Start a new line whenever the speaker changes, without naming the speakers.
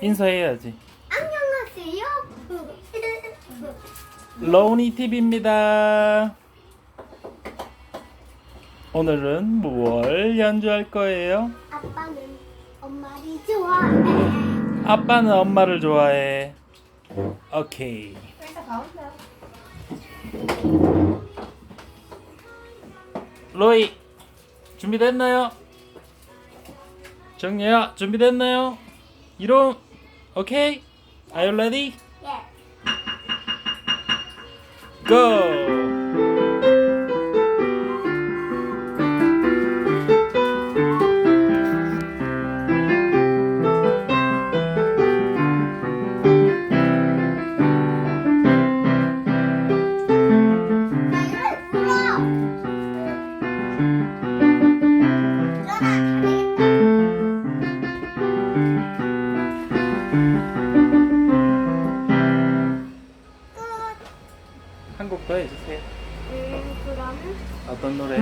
인사해야지.
안녕하세요.
로우니 TV입니다. 오늘은 무얼 연주할 거예요?
아빠는 엄마를 좋아해.
아빠는 엄마를 좋아해. 오케이.
그래서 가운데.
로이 준비됐나요? 정예야 준비됐나요? You don't. Okay? Are you ready?
Yes.
Go! Thank you. 해주세요.
음, 그러면
어떤 노래?